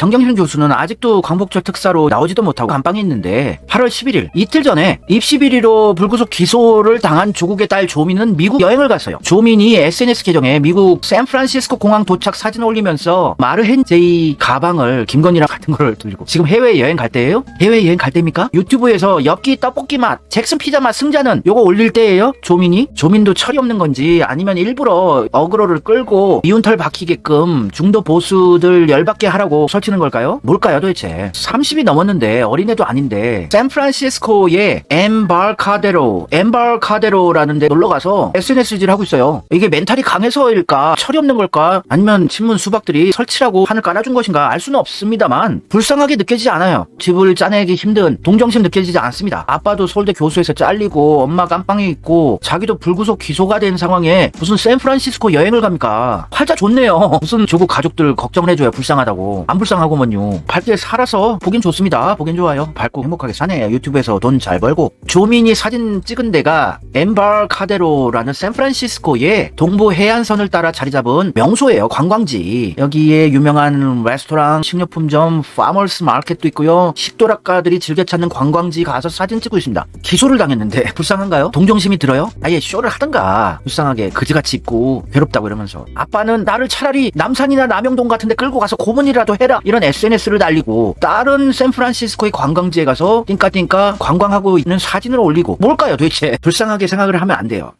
정경심 교수는 아직도 광복절 특사로 나오지도 못하고 감방에 있는데 8월 11일 이틀 전에 입시 비리로 불구속 기소를 당한 조국의 딸 조민은 미국 여행을 갔어요. 조민이 SNS 계정에 미국 샌프란시스코 공항 도착 사진 올리면서 마르헨 제이 가방을 김건희랑 같은 걸 들고 지금 해외 여행 갈 때예요? 해외 여행 갈 때입니까? 유튜브에서 엽기 떡볶이 맛, 잭슨 피자 맛 승자는 요거 올릴 때예요? 조민이? 조민도 철이 없는 건지 아니면 일부러 어그로를 끌고 미운 털 박히게끔 중도 보수들 열받게 하라고 설치 는 걸까요? 뭘까요 도대체? 30이 넘었는데 어린애도 아닌데 샌프란시스코의 엠발카데로 엠발카데로라는 데 놀러가서 SNS질 하고 있어요. 이게 멘탈이 강해서일까? 철이 없는 걸까? 아니면 친문 수박들이 설치라고 판을 깔아준 것인가? 알 수는 없습니다만 불쌍하게 느껴지지 않아요. 집을 짜내기 힘든 동정심 느껴지지 않습니다. 아빠도 서울대 교수에서 잘리고 엄마 깜빵에 있고 자기도 불구속 기소가 된 상황에 무슨 샌프란시스코 여행을 갑니까? 활자 좋네요. 무슨 조국 가족들 걱정을 해줘요. 불쌍하다고. 안 불쌍 하고만요. 밝게 살아서 보긴 좋습니다. 보긴 좋아요. 밝고 행복하게 사네. 유튜브에서 돈 잘 벌고. 조민이 사진 찍은 데가 엠발카데로라는 샌프란시스코의 동부 해안선을 따라 자리 잡은 명소예요. 관광지. 여기에 유명한 레스토랑, 식료품점, 파머스 마켓도 있고요. 식도락가들이 즐겨 찾는 관광지 가서 사진 찍고 있습니다. 기소를 당했는데 불쌍한가요? 동정심이 들어요? 아예 쇼를 하든가. 불쌍하게 그지같이 입고 괴롭다고 이러면서. 아빠는 나를 차라리 남산이나 남영동 같은데 끌고 가서 고문이라도 해라. 이런 SNS를 날리고 다른 샌프란시스코의 관광지에 가서 띵까띵까 관광하고 있는 사진을 올리고 뭘까요 도대체? 불쌍하게 생각을 하면 안 돼요.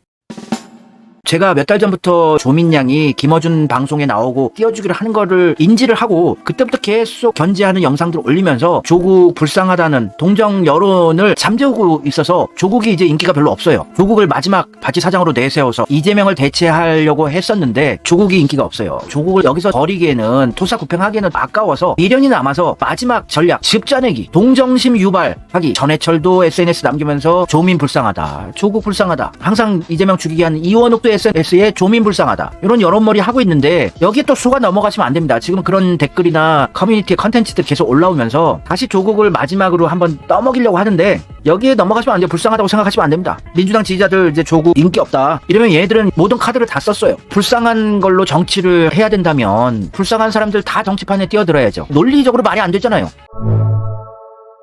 제가 몇 달 전부터 조민 양이 김어준 방송에 나오고 띄워주기를 하는 거를 인지를 하고 그때부터 계속 견제하는 영상들을 올리면서 조국 불쌍하다는 동정 여론을 잠재우고 있어서 조국이 이제 인기가 별로 없어요. 조국을 마지막 바지 사장으로 내세워서 이재명을 대체하려고 했었는데 조국이 인기가 없어요. 조국을 여기서 버리기에는 토사구팽하기에는 아까워서 미련이 남아서 마지막 전략 즙짜내기 동정심 유발하기 전해철도 SNS 남기면서 조민 불쌍하다. 조국 불쌍하다. 항상 이재명 죽이게 하는 이원욱도 SNS에 조민 불쌍하다. 이런 여론머리 하고 있는데 여기에 또 수가 넘어가시면 안 됩니다. 지금 그런 댓글이나 커뮤니티 컨텐츠들 계속 올라오면서 다시 조국을 마지막으로 한번 떠먹이려고 하는데 여기에 넘어가시면 안 돼요. 불쌍하다고 생각하시면 안 됩니다. 민주당 지지자들 이제 조국 인기 없다. 이러면 얘들은 모든 카드를 다 썼어요. 불쌍한 걸로 정치를 해야 된다면 불쌍한 사람들 다 정치판에 뛰어들어야죠. 논리적으로 말이 안 되잖아요.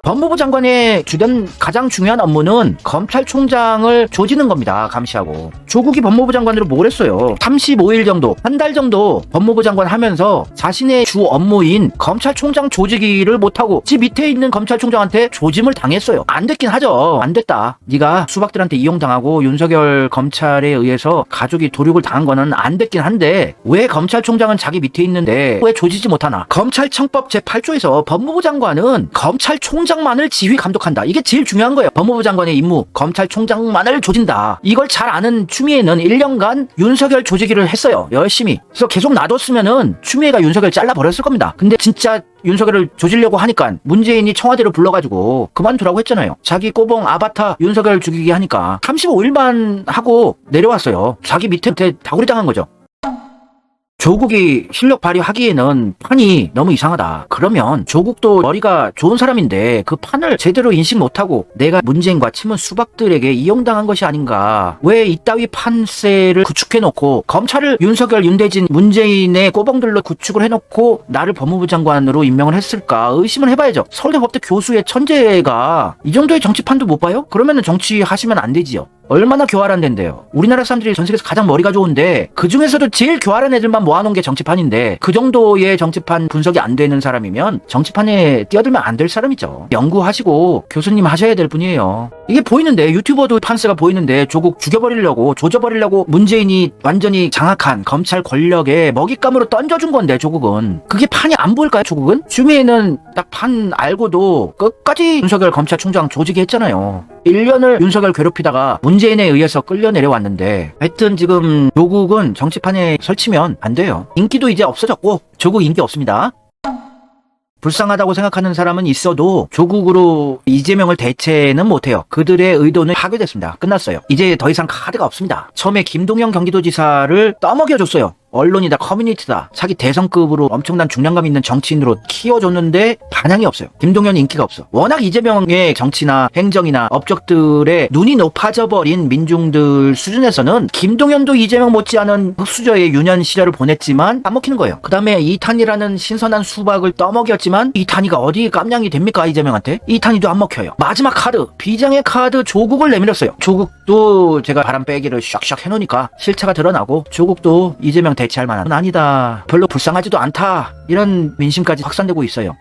법무부 장관의 주된 가장 중요한 업무는 검찰총장을 조지는 겁니다. 감시하고. 조국이 법무부 장관으로 뭘 했어요? 35일 정도, 한 달 정도 법무부 장관 하면서 자신의 주 업무인 검찰총장 조지기를 못하고 지 밑에 있는 검찰총장한테 조짐을 당했어요. 안 됐긴 하죠. 안 됐다. 네가 수박들한테 이용당하고 윤석열 검찰에 의해서 가족이 도륙을 당한 거는 안 됐긴 한데 왜 검찰총장은 자기 밑에 있는데 왜 조지지 못하나? 검찰청법 제8조에서 법무부 장관은 검찰총장 만을 지휘 감독한다. 이게 제일 중요한 거예요. 법무부 장관의 임무, 검찰총장만을 조진다. 이걸 잘 아는 추미애는 1년간 윤석열 조지기를 했어요. 열심히. 그래서 계속 놔뒀으면은 추미애가 윤석열 잘라버렸을 겁니다. 근데 진짜 윤석열을 조지려고 하니까 문재인이 청와대로 불러가지고 그만두라고 했잖아요. 자기 꼬봉 아바타 윤석열 죽이기 하니까 35일만 하고 내려왔어요. 자기 밑에 다구리 당한 거죠. 조국이 실력 발휘하기에는 판이 너무 이상하다. 그러면 조국도 머리가 좋은 사람인데 그 판을 제대로 인식 못하고 내가 문재인과 친문 수박들에게 이용당한 것이 아닌가. 왜 이따위 판세를 구축해놓고 검찰을 윤석열, 윤대진, 문재인의 꼬봉들로 구축을 해놓고 나를 법무부 장관으로 임명을 했을까 의심을 해봐야죠. 서울대 법대 교수의 천재가 이 정도의 정치판도 못 봐요? 그러면은 정치하시면 안 되지요. 얼마나 교활한 데인데요. 우리나라 사람들이 전 세계에서 가장 머리가 좋은데 그 중에서도 제일 교활한 애들만 모아놓은 게 정치판인데 그 정도의 정치판 분석이 안 되는 사람이면 정치판에 뛰어들면 안 될 사람이죠. 연구하시고 교수님 하셔야 될 분이에요. 이게 보이는데 유튜버도 판스가 보이는데 조국 죽여버리려고 조져버리려고 문재인이 완전히 장악한 검찰 권력에 먹잇감으로 던져준 건데 조국은 그게 판이 안 보일까요 조국은? 주미에는 딱 판 알고도 끝까지 윤석열 검찰총장 조직이 했잖아요. 1년을 윤석열 괴롭히다가 문재인에 의해서 끌려 내려왔는데 하여튼 지금 조국은 정치판에 설치면 안 돼요. 인기도 이제 없어졌고 조국 인기 없습니다. 불쌍하다고 생각하는 사람은 있어도 조국으로 이재명을 대체는 못해요. 그들의 의도는 파괴됐습니다. 끝났어요. 이제 더 이상 카드가 없습니다. 처음에 김동연 경기도지사를 떠먹여줬어요. 언론이다 커뮤니티다 자기 대선급으로 엄청난 중량감 있는 정치인으로 키워줬는데 반향이 없어요. 김동연 인기가 없어. 워낙 이재명의 정치나 행정이나 업적들에 눈이 높아져 버린 민중들 수준에서는 김동연도 이재명 못지않은 흑수저의 유년 시절을 보냈지만 안 먹히는 거예요. 그 다음에 이탄이라는 신선한 수박을 떠먹였지만 이탄이가 어디 깜냥이 됩니까 이재명한테? 이탄이도 안 먹혀요. 마지막 카드 비장의 카드 조국을 내밀었어요. 조국도 제가 바람 빼기를 샥샥 해놓으니까 실체가 드러나고 조국도 이재명 대 체할 만한 아니다. 별로 불쌍하지도 않다. 이런 민심까지 확산되고 있어요.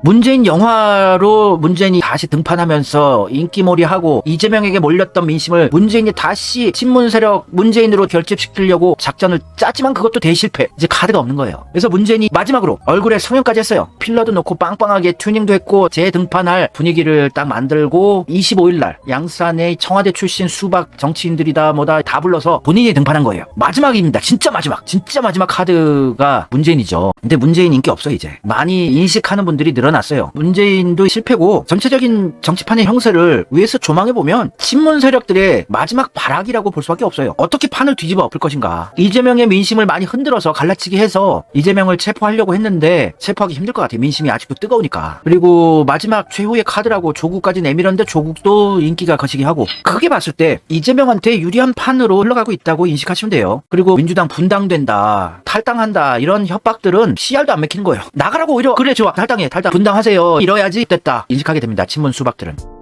문재인 영화로 문재인이 다시 등판하면서 인기몰이하고 이재명에게 몰렸던 민심을 문재인이 다시 친문 세력 문재인으로 결집시키려고 작전을 짰지만 그것도 대실패. 이제 카드가 없는 거예요. 그래서 문재인이 마지막으로 얼굴에 성형까지 했어요. 필러도 넣고 빵빵하게 튜닝도 했고 재등판할 분위기를 딱 만들고 25일 날 양산의 청와대 출신 수박 정치인들이다 뭐다 다 불러서 본인이 등판한 거예요. 마지막입니다. 진짜 마지막. 진짜 마지막 카드가 문재인이죠. 근데 문재인 인기 없어 이제. 많이 인식하는 분들이 늘어 났어요. 문재인도 실패고 전체적인 정치판의 형세를 위에서 조망해 보면 친문 세력들의 마지막 발악이라고 볼 수밖에 없어요. 어떻게 판을 뒤집어 엎을 것인가? 이재명의 민심을 많이 흔들어서 갈라치기 해서 이재명을 체포하려고 했는데 체포하기 힘들 것 같아요. 민심이 아직도 뜨거우니까. 그리고 마지막 최후의 카드라고 조국까지 내밀었는데 조국도 인기가 거시기 하고 크게 봤을 때 이재명한테 유리한 판으로 흘러가고 있다고 인식하시면 돼요. 그리고 민주당 분당된다, 탈당한다 이런 협박들은 CR도 안 맥히는 거예요. 나가라고 오히려 그래 좋아 탈당해 탈당 분당하세요 이뤄야지 됐다 인식하게 됩니다. 친문 수박들은.